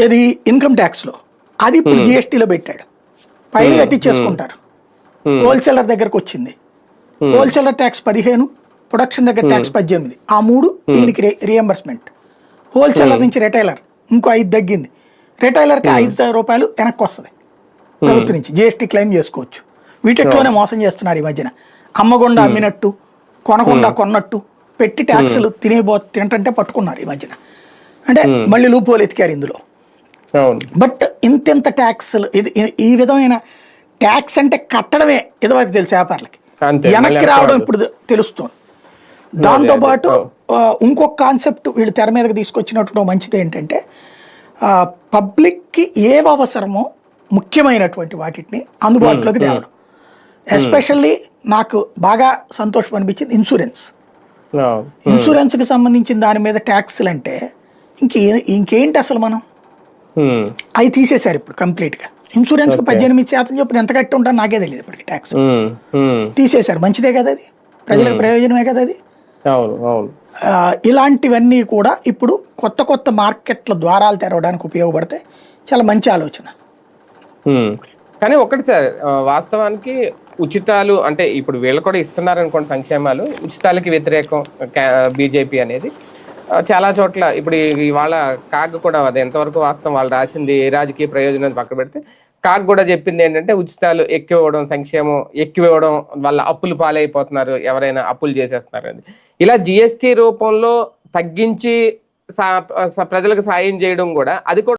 ఏది? ఇన్కమ్ ట్యాక్స్లో. అది ఇప్పుడు జిఎస్టీలో పెట్టాడు. పైన కట్టించేసుకుంటారు. హోల్సేలర్ దగ్గరకు వచ్చింది. హోల్సేలర్ ట్యాక్స్ పదిహేను ప్రొడక్షన్ దగ్గర ట్యాక్స్ పద్దెనిమిది. ఆ మూడు దీనికి రియంబర్స్మెంట్ హోల్సేలర్ నుంచి రిటైలర్. ఇంకో ఐదు తగ్గింది. రిటైలర్కి ఐదు రూపాయలు వెనక్కి వస్తుంది ప్రభుత్వం నుంచి జిఎస్టీ క్లెయిమ్ చేసుకోవచ్చు. వీటిట్లోనే మోసం చేస్తున్నారు ఈ మధ్యన. అమ్మగుండా అమ్మినట్టు కొనకుండా కొన్నట్టు పెట్టి ట్యాక్సులు తినేబో తింటంటే పట్టుకున్నారు ఈ మధ్యన. అంటే మళ్ళీ లూపోలు ఎతికారు ఇందులో. బట్ ఇంతెంత ట్యాక్స్లు ఇది ఈ- విధమైన ట్యాక్స్ అంటే కట్టడమే ఇదివరకు తెలుసు వ్యాపారులకి. వెనక్కి రావడం. ఇప్పుడు తెలుస్తుంది. దాంతోపాటు ఇంకొక కాన్సెప్ట్ వీళ్ళు తెర మీదకి తీసుకొచ్చినటువంటి మంచిది ఏంటంటే పబ్లిక్కి ఏవి అవసరమో ముఖ్యమైనటువంటి వాటిని అందుబాటులోకి తేవడం. ఎస్పెషల్లీ నాకు బాగా సంతోషం అనిపించింది ఇన్సూరెన్స్. ఇన్సూరెన్స్కి సంబంధించిన దాని మీద ట్యాక్స్లు అంటే ఇంకే ఇంకేంటి అసలు మనం? అవి తీసేశారు ఇప్పుడు కంప్లీట్గా. ఇన్సూరెన్స్కి పద్దెనిమిది శాతం చొప్పున ఎంత కట్టి ఉంటాను నాకే తెలియదు ఇప్పటికి ట్యాక్స్ ఉమ్, ఉమ్, తీసేశారు. మంచిదే కదా అది? ప్రజలకు ప్రయోజనమే కదా అది? ఇలాంటివన్నీ కూడా ఇప్పుడు కొత్త కొత్త మార్కెట్ల ద్వారాలు తెరవడానికి ఉపయోగపడితే చాలా మంచి ఆలోచన. కానీ ఒకటి సార్ వాస్తవానికి ఉచితాలు అంటే ఇప్పుడు వీళ్ళు కూడా ఇస్తున్నారు అనుకోండి సంక్షేమాలు ఉచితాలకి వ్యతిరేకం బీజేపీ అనేది. చాలా చోట్ల ఇప్పుడు ఇవాళ కాగ్ కూడా అది ఎంతవరకు వాస్తవం వాళ్ళు రాసింది ఏ రాజకీయ ప్రయోజనం పక్కన పెడితే కాగ్ కూడా చెప్పింది ఏంటంటే ఉచితాలు ఎక్కువ ఇవ్వడం సంక్షేమం ఎక్కువ ఇవ్వడం వల్ల అప్పులు పాలైపోతున్నారు ఎవరైనా అప్పులు చేసేస్తున్నారు అని ఇలా జిఎస్టి రూపంలో తగ్గించి ప్రజలకు సాయం చేయడం కూడా అది కూడా